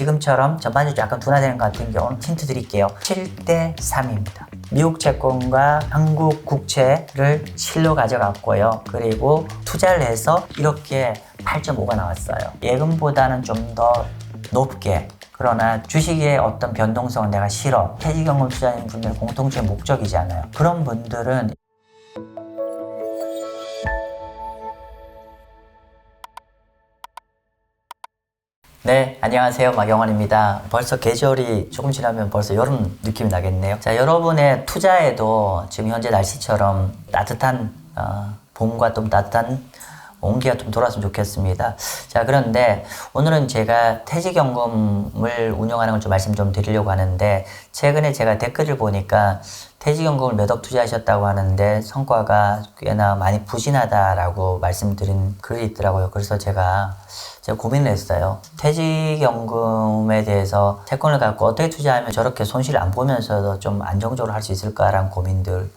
지금처럼 전반적으로 약간 둔화되는 것 같은 경우는 힌트 드릴게요. 7대 3입니다. 미국 채권과 한국 국채를 실로 가져갔고요. 그리고 투자를 해서 이렇게 8.5가 나왔어요. 예금보다는 좀 더 높게 그러나 주식의 어떤 변동성은 내가 싫어. 퇴직연금 투자하는 분들 공통적인 목적이잖아요. 그런 분들은 네, 안녕하세요. 마경원입니다. 벌써 계절이 조금 지나면 벌써 여름 느낌이 나겠네요. 자, 여러분의 투자에도 지금 현재 날씨처럼 따뜻한 어, 봄과 좀 따뜻한 온기가 좀 돌았으면 좋겠습니다. 자, 그런데 오늘은 제가 퇴직연금을 운영하는 걸 좀 말씀 좀 드리려고 하는데 최근에 제가 댓글을 보니까 퇴직연금을 몇 억 투자하셨다고 하는데 성과가 꽤나 많이 부진하다라고 말씀드린 글이 있더라고요. 그래서 제가 제가 고민을 했어요. 퇴직연금에 대해서 채권을 갖고 어떻게 투자하면 저렇게 손실 안 보면서도 좀 안정적으로 할 수 있을까라는 고민들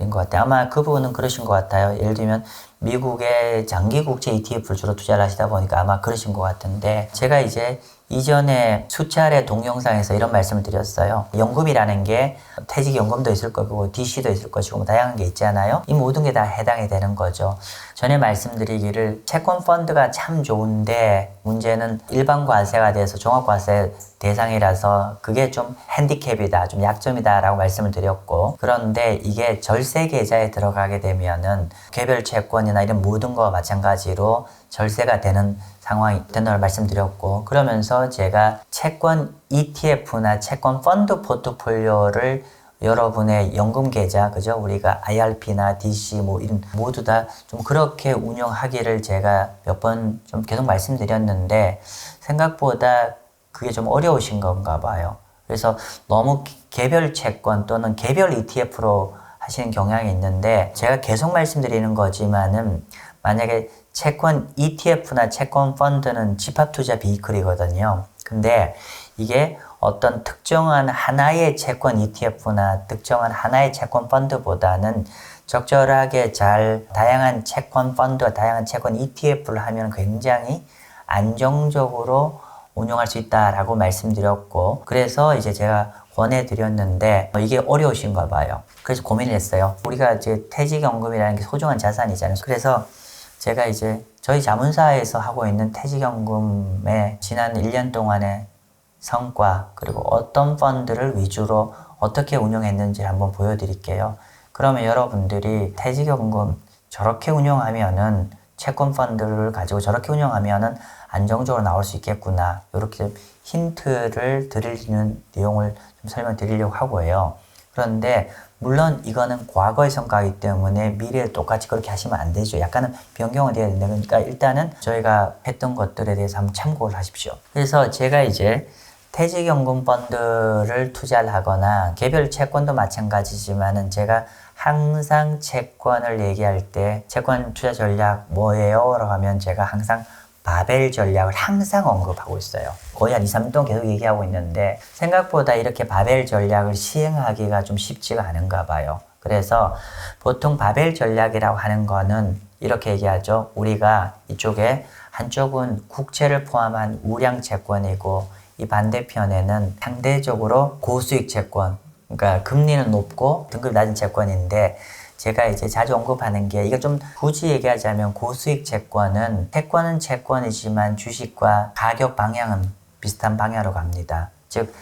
인 것 같아요. 아마 그 부분은 그러신 것 같아요. 예를 들면 미국의 장기 국채 ETF를 주로 투자를 하시다 보니까 아마 그러신 것 같은데 제가 이제 이전에 수차례 동영상에서 이런 말씀을 드렸어요. 연금이라는 게 퇴직연금도 있을 거고 DC도 있을 것이고 뭐 다양한 게 있잖아요. 이 모든 게 다 해당이 되는 거죠. 전에 말씀드리기를 채권 펀드가 참 좋은데 문제는 일반 과세가 돼서 종합 과세 대상이라서 그게 좀 핸디캡이다, 좀 약점이다라고 말씀을 드렸고 그런데 이게 절세 계좌에 들어가게 되면은 개별 채권이나 이런 모든 거와 마찬가지로 절세가 되는 상황이 된다고 말씀드렸고 그러면서 제가 채권 ETF나 채권 펀드 포트폴리오를 여러분의 연금 계좌 그죠? 우리가 IRP나 DC 뭐 이런 모두 다 좀 그렇게 운영하기를 제가 몇 번 좀 계속 말씀드렸는데 생각보다 그게 좀 어려우신 건가 봐요. 그래서 너무 개별 채권 또는 개별 ETF로 하시는 경향이 있는데 제가 계속 말씀드리는 거지만은 만약에 채권 ETF나 채권 펀드는 집합 투자 비이클이거든요. 근데 이게 어떤 특정한 하나의 채권 ETF나 특정한 하나의 채권 펀드보다는 적절하게 잘 다양한 채권 펀드, 다양한 채권 ETF를 하면 굉장히 안정적으로 운영할 수 있다라고 말씀드렸고 그래서 이제 제가 권해드렸는데 이게 어려우신가 봐요. 그래서 고민을 했어요. 우리가 이제 퇴직연금이라는 게 소중한 자산이잖아요. 그래서 제가 이제 저희 자문사에서 하고 있는 퇴직연금의 지난 1년 동안의 성과 그리고 어떤 펀드를 위주로 어떻게 운영했는지 한번 보여드릴게요. 그러면 여러분들이 퇴직연금 저렇게 운영하면은 채권 펀드를 가지고 저렇게 운영하면은 안정적으로 나올 수 있겠구나. 이렇게 힌트를 드리는 내용을 좀 설명드리려고 하고요. 그런데 물론 이거는 과거의 성과이기 때문에 미래에 똑같이 그렇게 하시면 안 되죠. 약간은 변경은 돼야 된다. 그러니까 일단은 저희가 했던 것들에 대해서 한번 참고를 하십시오. 그래서 제가 이제 퇴직연금 펀드를 투자를 하거나 개별 채권도 마찬가지지만은 제가 항상 채권을 얘기할 때 채권 투자 전략 뭐예요? 라고 하면 제가 항상 바벨 전략을 항상 언급하고 있어요. 거의 한 2, 3년 동안 계속 얘기하고 있는데 생각보다 이렇게 바벨 전략을 시행하기가 좀 쉽지가 않은가 봐요. 그래서 보통 바벨 전략이라고 하는 거는 이렇게 얘기하죠. 우리가 이쪽에 한쪽은 국채를 포함한 우량 채권이고 이 반대편에는 상대적으로 고수익 채권, 그러니까 금리는 높고 등급이 낮은 채권인데 제가 이제 자주 언급하는 게 이거 좀 굳이 얘기하자면 고수익 채권은 채권은 채권이지만 주식과 가격 방향은 비슷한 방향으로 갑니다. 즉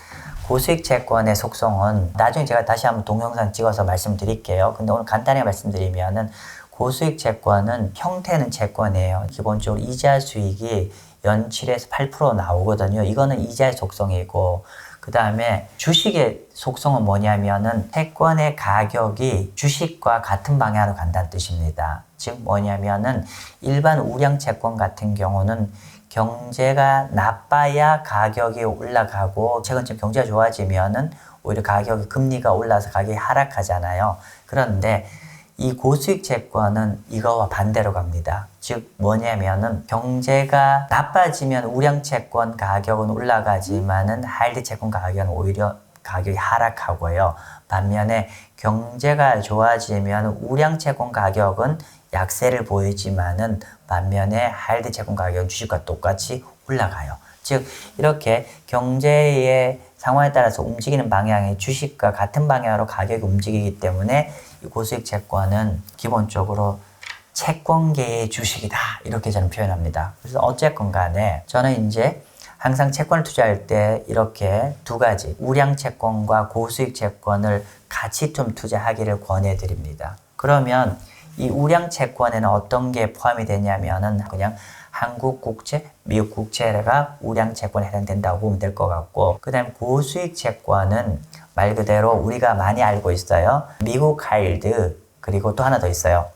고수익 채권의 속성은 나중에 제가 다시 한번 동영상 찍어서 말씀드릴게요. 근데 오늘 간단히 말씀드리면은 고수익 채권은 형태는 채권이에요. 기본적으로 이자 수익이 연 7에서 8% 나오거든요. 이거는 이자의 속성이고 그 다음에 주식의 속성은 뭐냐면은 채권의 가격이 주식과 같은 방향으로 간다는 뜻입니다. 즉 뭐냐면은 일반 우량 채권 같은 경우는 경제가 나빠야 가격이 올라가고 최근쯤 경제가 좋아지면은 오히려 가격이 금리가 올라서 가격이 하락하잖아요. 그런데 이 고수익 채권은 이거와 반대로 갑니다. 즉 뭐냐면은 경제가 나빠지면 우량 채권 가격은 올라가지만은 하이드 채권 가격은 오히려 가격이 하락하고요. 반면에 경제가 좋아지면 우량 채권 가격은 약세를 보이지만은 반면에 하이드 채권 가격은 주식과 똑같이 올라가요. 즉 이렇게 경제의 상황에 따라서 움직이는 방향이 주식과 같은 방향으로 가격이 움직이기 때문에 이 고수익 채권은 기본적으로 채권계의 주식이다 이렇게 저는 표현합니다. 그래서 어쨌건 간에 저는 이제 항상 채권을 투자할 때 이렇게 두 가지 우량 채권과 고수익 채권을 같이 좀 투자하기를 권해드립니다. 그러면 이 우량 채권에는 어떤 게 포함이 되냐면은 그냥 한국 국채, 미국 국채가 우량 채권에 해당된다고 보면 될 것 같고 그 다음 고수익 채권은 말 그대로 우리가 많이 알고 있어요. 미국 하일드 그리고 또 하나 더 있어요.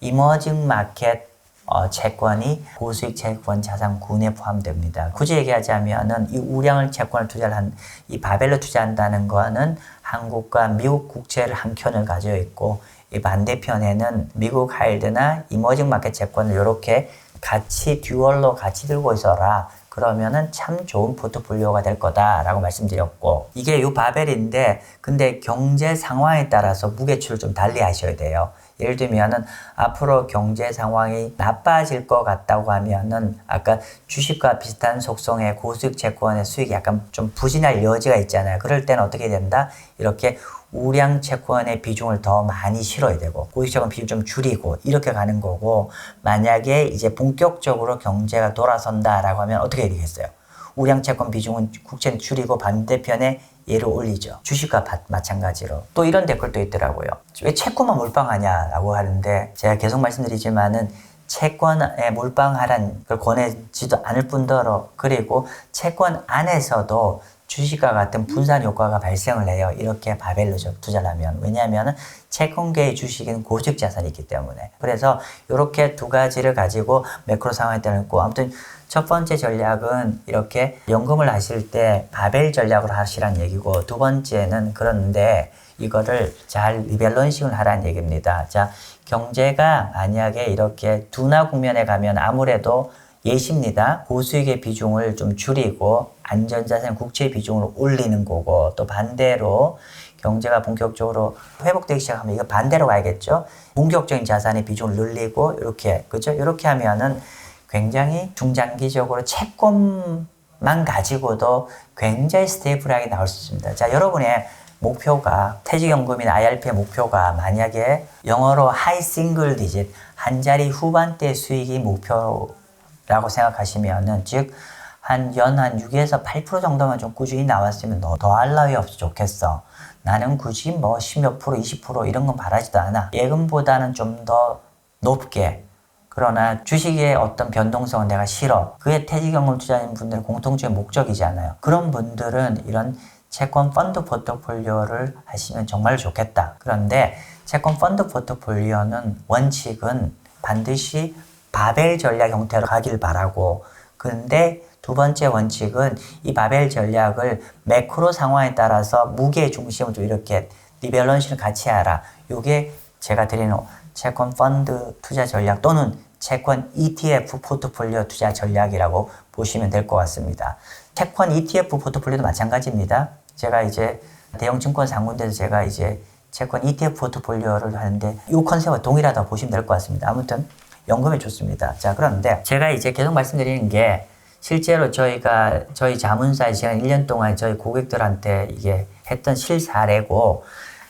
이머징 마켓 어, 채권이 고수익 채권 자산군에 포함됩니다. 굳이 얘기하자면은 이 우량을 채권을 투자를 한 이 바벨로 투자한다는 거는 한국과 미국 국채를 한 켠을 가지고 있고 이 반대편에는 미국 하일드나 이머징 마켓 채권을 이렇게 같이 듀얼로 같이 들고 있어라. 그러면은 참 좋은 포트폴리오가 될 거다라고 말씀드렸고 이게 요 바벨인데 근데 경제 상황에 따라서 무게추를 좀 달리 하셔야 돼요. 예를 들면은 앞으로 경제 상황이 나빠질 것 같다고 하면은 아까 주식과 비슷한 속성의 고수익 채권의 수익이 약간 좀 부진할 여지가 있잖아요. 그럴 때는 어떻게 된다? 이렇게 우량 채권의 비중을 더 많이 실어야 되고 고수익 채권 비중 좀 줄이고 이렇게 가는 거고 만약에 이제 본격적으로 경제가 돌아선다라고 하면 어떻게 되겠어요? 우량 채권 비중은 국채는 줄이고 반대편에 얘를 올리죠. 주식과 바- 마찬가지로. 또 이런 댓글도 있더라고요. 왜 채권만 몰빵하냐라고 하는데 제가 계속 말씀드리지만은 채권에 몰빵하란 걸 권해지도 않을 뿐더러 그리고 채권 안에서도 주식과 같은 분산 효과가 발생을 해요. 이렇게 바벨로 투자를 하면. 왜냐하면 채권계의 주식은 고수익 자산이기 때문에. 그래서 이렇게 두 가지를 가지고 매크로 상황에 따라 있고 아무튼 첫 번째 전략은 이렇게 연금을 하실 때 바벨 전략으로 하시란 얘기고 두 번째는 그런데 이거를 잘 리밸런싱을 하라는 얘기입니다. 자, 경제가 만약에 이렇게 둔화 국면에 가면 아무래도 예시입니다. 고수익의 비중을 좀 줄이고 안전자산 국채 비중을 올리는 거고 또 반대로 경제가 본격적으로 회복되기 시작하면 이거 반대로 가야겠죠. 본격적인 자산의 비중을 늘리고 이렇게 그죠? 이렇게 하면은 굉장히 중장기적으로 채권만 가지고도 굉장히 스테이블하게 나올 수 있습니다. 자, 여러분의 목표가 퇴직연금이나 IRP의 목표가 만약에 영어로 하이 싱글 디짓 한 자리 후반대 수익이 목표 라고 생각하시면은 즉 한 연 한 6에서 8% 정도만 좀 꾸준히 나왔으면 너 더할 나위 없어 좋겠어. 나는 굳이 뭐 10몇 프로, 20% 이런 건 바라지도 않아. 예금보다는 좀 더 높게 그러나 주식의 어떤 변동성은 내가 싫어. 그게 퇴직연금 투자하는 분들의 공통적인 목적이잖아요. 그런 분들은 이런 채권 펀드 포트폴리오를 하시면 정말 좋겠다. 그런데 채권 펀드 포트폴리오는 원칙은 반드시 바벨 전략 형태로 가길 바라고 근데 두 번째 원칙은 이 바벨 전략을 매크로 상황에 따라서 무게 중심을 좀 이렇게 리밸런싱을 같이 하라. 요게 제가 드리는 채권 펀드 투자 전략 또는 채권 ETF 포트폴리오 투자 전략이라고 보시면 될 것 같습니다. 채권 ETF 포트폴리오도 마찬가지입니다. 제가 이제 대형 증권 상군대에서 제가 이제 채권 ETF 포트폴리오를 하는데 이 컨셉과 동일하다고 보시면 될 것 같습니다. 아무튼 연금에 좋습니다. 자, 그런데 제가 이제 계속 말씀드리는 게 실제로 저희가 저희 자문사에 지난 1년 동안 저희 고객들한테 이게 했던 실사례고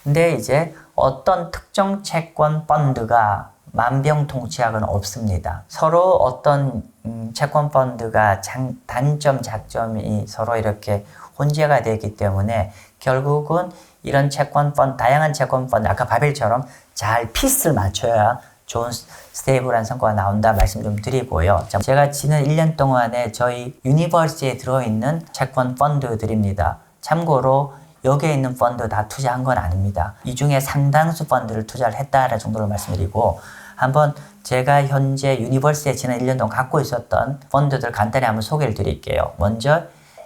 근데 이제 어떤 특정 채권 펀드가 만병통치약은 없습니다. 서로 어떤 음, 채권 펀드가 장, 단점, 장점이 서로 이렇게 혼재가 되기 때문에 결국은 이런 채권 펀드, 다양한 채권 펀드, 아까 바벨처럼 잘 피스를 맞춰야 좋은 스테이블한 성과가 나온다 말씀 좀 드리고요. 자, 제가 지난 1년 동안에 저희 유니버시티에 들어있는 채권 펀드들입니다. 참고로 여기에 있는 펀드 다 투자한 건 아닙니다. 이 중에 상당수 펀드를 투자를 했다라는 정도로 말씀드리고 한번 제가 현재 유니버시티에 지난 1년 동안 갖고 있었던 펀드들 간단히 한번 소개를 드릴게요. 먼저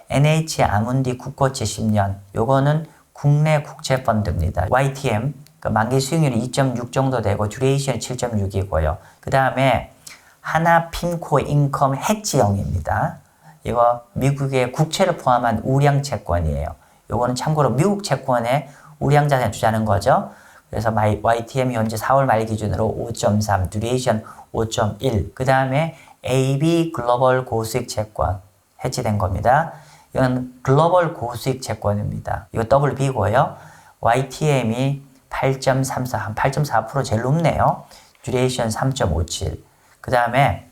NH 아문디 국고채 10년 요거는 국내 국채 펀드입니다. YTM 그 만기 수익률이 2.6 정도 되고 듀레이션 7.6이고요. 그 다음에 하나 핀코 인컴 해지형입니다. 이거 미국의 국채를 포함한 우량 채권이에요. 요거는 참고로 미국 채권에 우량 자산에 투자하는 거죠. 그래서 YTM 현재 4월 말 기준으로 5.3, 듀레이션 5.1. 그 다음에 AB 글로벌 고수익 채권 해지된 겁니다. 이건 글로벌 고수익 채권입니다. 이거 WB고요. YTM이 8.34, 한 8.4% 제일 높네요. 듀레이션 3.57. 그 다음에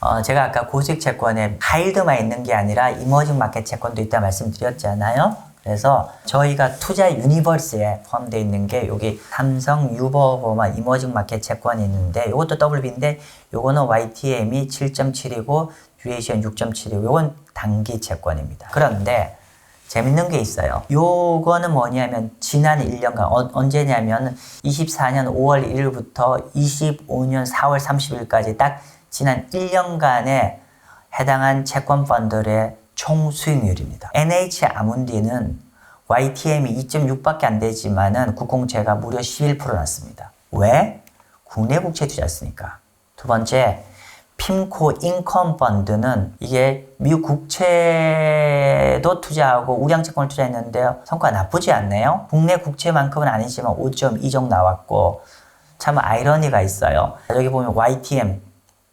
어, 제가 아까 고수익 채권에 하일드만 있는 게 아니라 이머징 마켓 채권도 있다 말씀드렸잖아요. 그래서 저희가 투자 유니버스에 포함되어 있는 게 여기 삼성 유버버마 이머징 마켓 채권이 있는데 이것도 WB인데 요거는 YTM이 7.7이고 듀레이션 6.7이고 요건 단기 채권입니다. 그런데 재밌는 게 있어요. 요거는 뭐냐면 지난 1년간 어, 언제냐면 24년 5월 1일부터 25년 4월 30일까지 딱 지난 1년간에 해당한 채권 펀드의 총 수익률입니다. NH 아문디는 YTM이 2.6밖에 안 되지만은 국공채가 무려 11% 났습니다. 왜? 국내 국채 투자했으니까. 두 번째, 핌코 인컴 펀드는 이게 미국 국채도 투자하고 우량채권을 투자했는데요. 성과 나쁘지 않네요. 국내 국채만큼은 아니지만 5.2 정도 나왔고 참 아이러니가 있어요. 여기 보면 YTM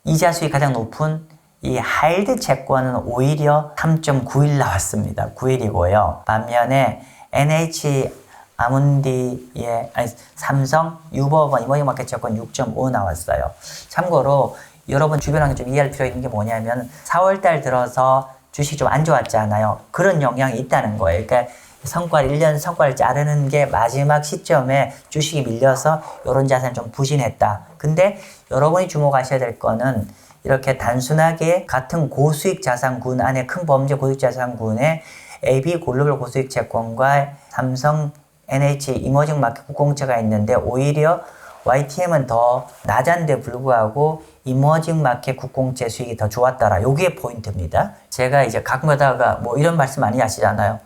이자 수익 가장 높은 이 하일드 채권은 오히려 3.91 나왔습니다. 9일이고요. 반면에 NH 아문디의 아니 삼성 유버번 이머징 마켓 채권 6.5 나왔어요. 참고로 여러분 주변 환경 좀 이해할 필요 있는 게 뭐냐면 4월달 들어서 주식 좀안 좋았잖아요. 그런 영향이 있다는 거예요. 그러니까 성과를 1년 성과를 자르는 게 마지막 시점에 주식이 밀려서 이런 자산이 좀 부진했다. 근데 여러분이 주목하셔야 될 거는 이렇게 단순하게 같은 고수익 자산군 안에 큰 범죄 고수익 자산군에 AB 글로벌 고수익 채권과 삼성 NH 이머징 마켓 국공채가 있는데 오히려 YTM은 더 낮은데 불구하고 이머징 마켓 국공채 수익이 더 좋았더라. 요게 포인트입니다. 제가 이제 가끔 가다가 뭐 이런 말씀 많이 하시잖아요.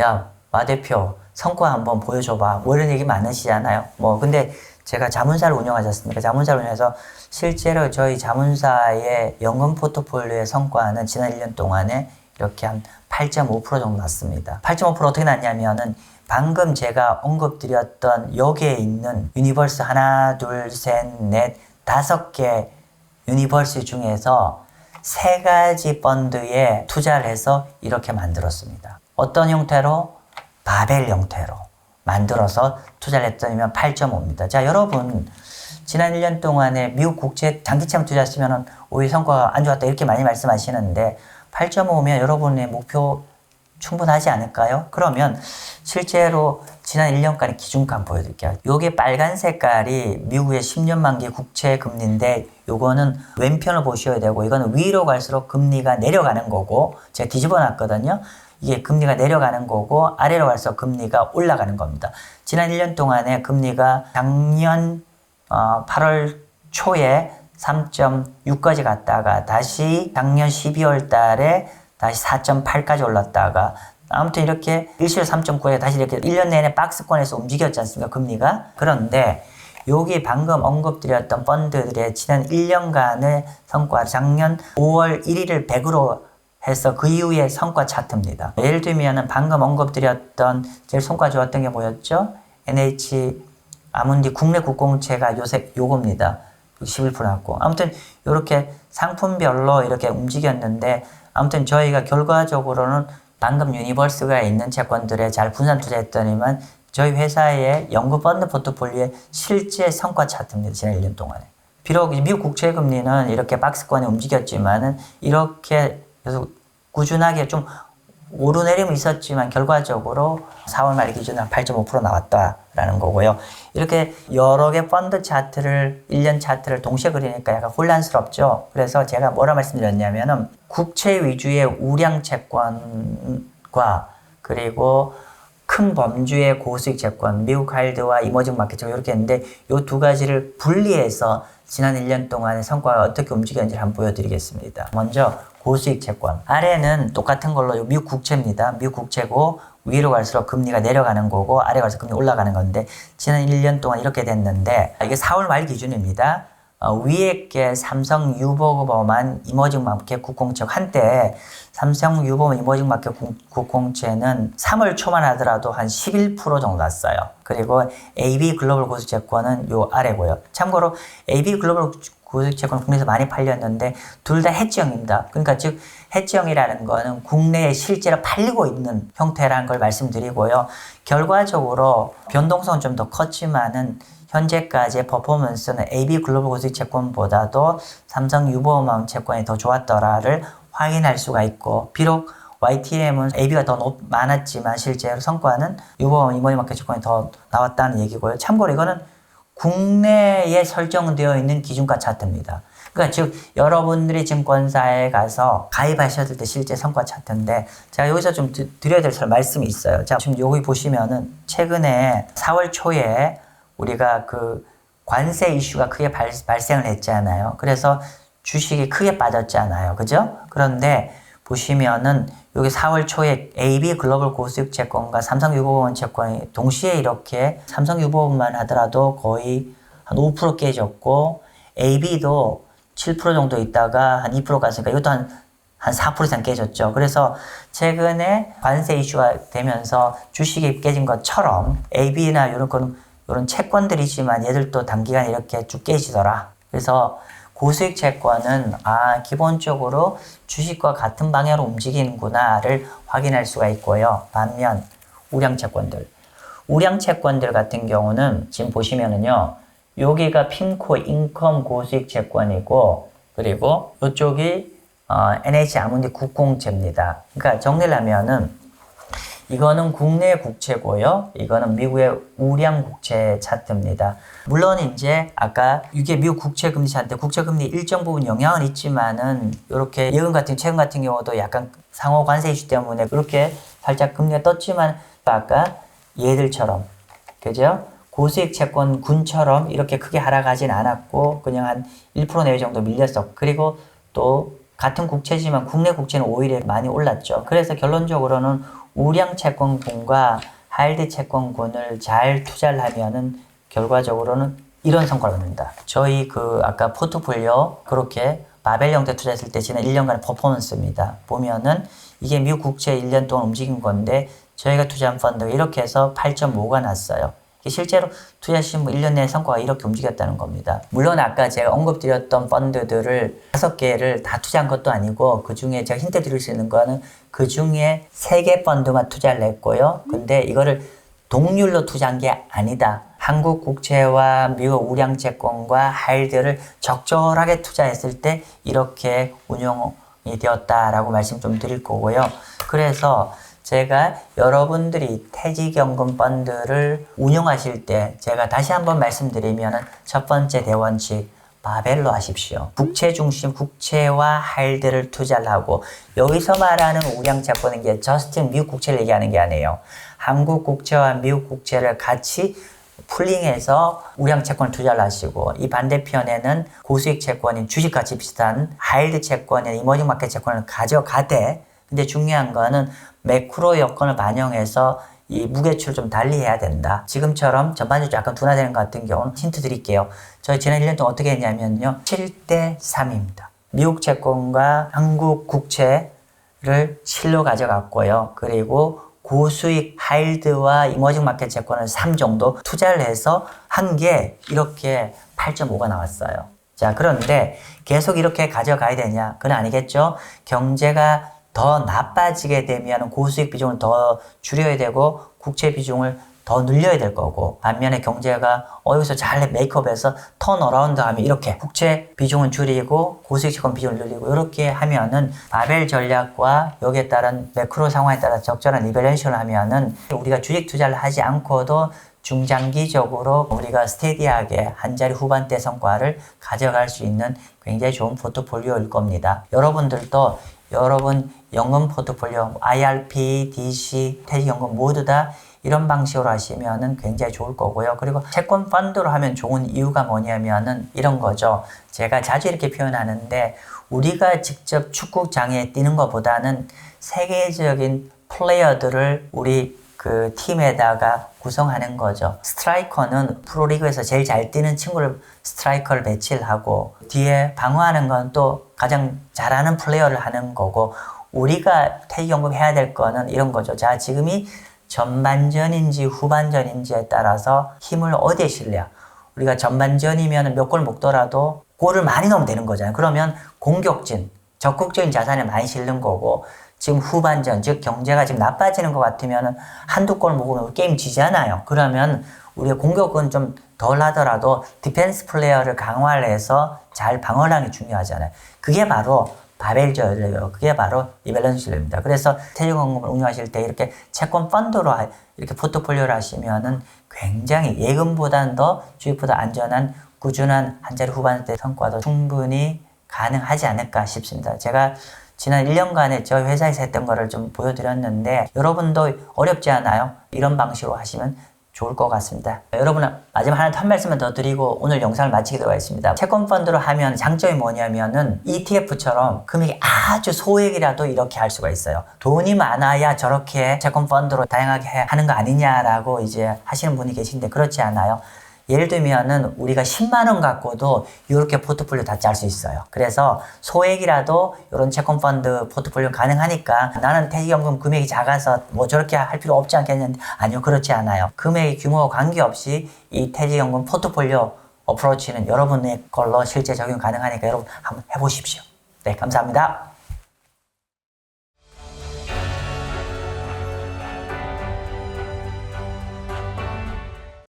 야, 마 대표, 성과 한번 보여줘봐. 뭐 이런 얘기 많으시잖아요. 뭐, 근데 제가 자문사를 운영하셨습니까? 자문사를 운영해서 실제로 저희 자문사의 연금 포트폴리오의 성과는 지난 1년 동안에 이렇게 한 8.5% 정도 났습니다. 8.5% 어떻게 났냐면은 방금 제가 언급드렸던 여기에 있는 유니버스 하나, 둘, 셋, 넷, 다섯 개 유니버스 중에서 세 가지 펀드에 투자를 해서 이렇게 만들었습니다. 어떤 형태로? 바벨 형태로 만들어서 투자를 했더니면 8.5입니다. 자, 여러분, 지난 1년 동안에 미국 국채 장기채무 투자했으면 오히려 성과가 안 좋았다 이렇게 많이 말씀하시는데 8.5면 여러분의 목표 충분하지 않을까요? 그러면 실제로 지난 1년간의 기준감 보여드릴게요. 요게 빨간 색깔이 미국의 10년 만기 국채 금리인데 요거는 왼편을 보셔야 되고 이거는 위로 갈수록 금리가 내려가는 거고 제가 뒤집어 놨거든요. 이게 금리가 내려가는 거고 아래로 갈수록 금리가 올라가는 겁니다. 지난 1년 동안에 금리가 작년 어, 8월 초에 3.6까지 갔다가 다시 작년 12월 달에 다시 4.8까지 올랐다가 아무튼 이렇게 일시로 3.9에 다시 이렇게 1년 내내 박스권에서 움직였지 않습니까? 금리가. 그런데 여기 방금 언급드렸던 펀드들의 지난 1년간의 성과 작년 5월 1일을 100으로 해서 그 이후의 성과 차트입니다. 예를 들면은 방금 언급드렸던 제일 성과 좋았던 게 뭐였죠? NH 아문디 국내 국공채가 요새 요겁니다. 11% 났고 아무튼 이렇게 상품별로 이렇게 움직였는데 아무튼 저희가 결과적으로는 방금 유니버스가 있는 채권들에 잘 분산 투자했더니만 저희 회사의 연금 펀드 포트폴리오의 실제 성과 차트입니다. 지난 1년 동안에. 비록 미국 국채 금리는 이렇게 박스권에 움직였지만은 이렇게 계속 꾸준하게 좀 오르내림은 있었지만 결과적으로 4월 말 기준으로 8.5% 나왔다라는 거고요. 이렇게 여러 개 펀드 차트를 1년 차트를 동시에 그리니까 약간 혼란스럽죠. 그래서 제가 뭐라 말씀드렸냐면은 국채 위주의 우량 채권과 그리고 큰 범주의 고수익 채권, 미국 하일드와 이머징 마켓 채권 이렇게 했는데 이 두 가지를 분리해서 지난 1년 동안의 성과가 어떻게 움직였는지 한번 보여드리겠습니다. 먼저 고수익 채권. 아래는 똑같은 걸로 미국 국채입니다. 미국 국채고 위로 갈수록 금리가 내려가는 거고 아래 갈수록 금리 올라가는 건데 지난 1년 동안 이렇게 됐는데 이게 4월 말 기준입니다. 어, 위에 게 삼성 유버버만 이머징 마켓 국공채 한때 삼성 유버만 이머징 마켓 국- 국공채는 3월 초만 하더라도 한 11% 정도 났어요. 그리고 AB 글로벌 고수채권은 요 아래고요. 참고로 AB 글로벌 고수익 채권 국내에서 많이 팔렸는데 둘 다 해지형입니다. 그러니까 즉 해지형이라는 거는 국내에 실제로 팔리고 있는 형태라는 걸 말씀드리고요. 결과적으로 변동성은 좀 더 컸지만은 현재까지의 퍼포먼스는 AB 글로벌 고수익 채권보다도 삼성 유보음악 채권이 더 좋았더라를 확인할 수가 있고 비록 YTM은 AB가 더 높, 많았지만 실제로 성과는 유보음 이머니마켓 채권이 더 나왔다는 얘기고요. 참고로 이거는 국내에 설정되어 있는 기준가 차트입니다. 그러니까 즉 여러분들이 증권사에 가서 가입하셨을 때 실제 성과 차트인데 제가 여기서 좀 드, 드려야 될 말씀이 있어요. 자 지금 여기 보시면은 최근에 4월 초에 우리가 그 관세 이슈가 크게 발, 발생을 했잖아요. 그래서 주식이 크게 빠졌잖아요. 그죠? 그런데 보시면은 여기 4월 초에 AB 글로벌 고수익 채권과 삼성 유보원 채권이 동시에 이렇게 삼성 유보원만 하더라도 거의 한 5% 깨졌고 AB도 7% 정도 있다가 한 2% 갔으니까 이것도 한, 한4% 이상 깨졌죠. 그래서 최근에 관세 이슈가 되면서 주식이 깨진 것처럼 AB나 이런 건 이런 채권들이지만 얘들도 단기간 이렇게 쭉 깨지더라. 그래서 고수익 채권은 아 기본적으로 주식과 같은 방향으로 움직이는구나를 확인할 수가 있고요. 반면 우량 채권들, 우량 채권들 같은 경우는 지금 보시면은요. 여기가 핀코 인컴 고수익 채권이고 그리고 이쪽이 어, NH 아몬디 국공채입니다. 그러니까 정리를 하면은 이거는 국내 국채고요. 이거는 미국의 우량 국채 차트입니다. 물론 이제 아까 이게 미국 국채 금리 차트, 국채 금리 일정 부분 영향은 있지만은 이렇게 예금 같은 최근 같은 경우도 약간 상호 관세 이슈 때문에 그렇게 살짝 금리가 떴지만 아까 얘들처럼 그죠? 고수익 채권 군처럼 이렇게 크게 하락하진 않았고 그냥 한 1% 내외 정도 밀렸었고 그리고 또 같은 국채지만 국내 국채는 오히려 많이 올랐죠. 그래서 결론적으로는 우량 채권군과 하이드 채권군을 잘 투자를 하면은 결과적으로는 이런 성과를 얻는다. 저희 그 아까 포트폴리오 그렇게 바벨 형태 투자했을 때 지난 1년간의 퍼포먼스입니다. 보면은 이게 미국 국채 1년 동안 움직인 건데 저희가 투자한 펀드가 이렇게 해서 8.5가 났어요. 실제로 투자하신 분 1년 내에 성과가 이렇게 움직였다는 겁니다. 물론 아까 제가 언급드렸던 펀드들을 다섯 개를 다 투자한 것도 아니고 그 중에 제가 힌트 드릴 수 있는 거는 그 중에 세 개 펀드만 투자를 했고요. 근데 이거를 동률로 투자한 게 아니다. 한국 국채와 미국 우량 채권과 하일드를 적절하게 투자했을 때 이렇게 운용이 되었다라고 말씀 좀 드릴 거고요. 그래서 제가 여러분들이 퇴직연금 펀드를 운영하실 때 제가 다시 한번 말씀드리면 첫 번째 대원칙 바벨로 하십시오. 국채 중심 국채와 할드를 투자를 하고 여기서 말하는 우량채권은 게 저스틴 미국 국채를 얘기하는 게 아니에요. 한국 국채와 미국 국채를 같이 풀링해서 우량 채권을 투자를 하시고 이 반대편에는 고수익 채권인 주식같이 비슷한 하일드 채권인 이머징 마켓 채권을 가져가되 근데 중요한 거는 매크로 여건을 반영해서 이 무게추를 좀 달리해야 된다. 지금처럼 전반적으로 약간 둔화되는 것 같은 경우는 힌트 드릴게요. 저희 지난 1년 동안 어떻게 했냐면요. 7대 3입니다. 미국 채권과 한국 국채를 실로 가져갔고요. 그리고 고수익 하일드와 이머징 마켓 채권을 3 정도 투자를 해서 한 게 이렇게 8.5가 나왔어요. 자, 그런데 계속 이렇게 가져가야 되냐? 그건 아니겠죠? 경제가 더 나빠지게 되면 고수익 비중을 더 줄여야 되고 국채 비중을 더 늘려야 될 거고 반면에 경제가 어 여기서 잘 메이크업해서 턴 어라운드 하면 이렇게 국채 비중은 줄이고 고수익 채권 비중을 늘리고 이렇게 하면은 바벨 전략과 여기에 따른 매크로 상황에 따라 적절한 리베레이션을 하면은 우리가 주식 투자를 하지 않고도 중장기적으로 우리가 스테디하게 한 자리 후반대 성과를 가져갈 수 있는 굉장히 좋은 포트폴리오일 겁니다. 여러분들도 여러분 연금 포트폴리오, IRP, DC, 퇴직연금 모두 다 이런 방식으로 하시면은 굉장히 좋을 거고요. 그리고 채권 펀드로 하면 좋은 이유가 뭐냐면은 이런 거죠. 제가 자주 이렇게 표현하는데 우리가 직접 축구장에 뛰는 것보다는 세계적인 플레이어들을 우리 그 팀에다가 구성하는 거죠. 스트라이커는 프로리그에서 제일 잘 뛰는 친구를 스트라이커를 배치를 하고 뒤에 방어하는 건 또 가장 잘하는 플레이어를 하는 거고 우리가 퇴직연금 해야 될 거는 이런 거죠. 자, 지금이 전반전인지 후반전인지에 따라서 힘을 어디에 실냐. 우리가 전반전이면 몇 골 먹더라도 그거를 많이 넣으면 되는 거잖아요. 그러면 공격진, 적극적인 자산에 많이 실는 거고 지금 후반전, 즉 경제가 지금 나빠지는 것 같으면 한두 골 먹으면 게임 지잖아요. 그러면 우리의 공격은 좀 덜 하더라도 디펜스 플레이어를 강화를 해서 잘 방어를 하는 게 중요하잖아요. 그게 바로 바벨전이에요. 그게 바로 리밸런스입니다. 그래서 퇴직원금을 운용하실 때 이렇게 채권 펀드로 하- 이렇게 포트폴리오를 하시면은 굉장히 예금보다는 더 주식보다 안전한 꾸준한 한 자리 후반대 성과도 충분히 가능하지 않을까 싶습니다. 제가 지난 1년간에 저희 회사에서 했던 거를 좀 보여드렸는데 여러분도 어렵지 않아요? 이런 방식으로 하시면 좋을 것 같습니다. 여러분 마지막 하나 한 말씀만 더 드리고 오늘 영상을 마치도록 하겠습니다. 채권 펀드로 하면 장점이 뭐냐면은 ETF처럼 금액이 아주 소액이라도 이렇게 할 수가 있어요. 돈이 많아야 저렇게 채권 펀드로 다양하게 해- 하는 거 아니냐라고 이제 하시는 분이 계신데 그렇지 않아요. 예를 들면은 우리가 10만 원 갖고도 이렇게 포트폴리오 다 짤 수 있어요. 그래서 소액이라도 이런 채권 펀드 포트폴리오 가능하니까 나는 퇴직연금 금액이 작아서 뭐 저렇게 할 필요 없지 않겠는데 아니요 그렇지 않아요. 금액의 규모와 관계없이 이 퇴직연금 포트폴리오 어프로치는 여러분의 걸로 실제 적용 가능하니까 여러분 한번 해보십시오. 네 감사합니다.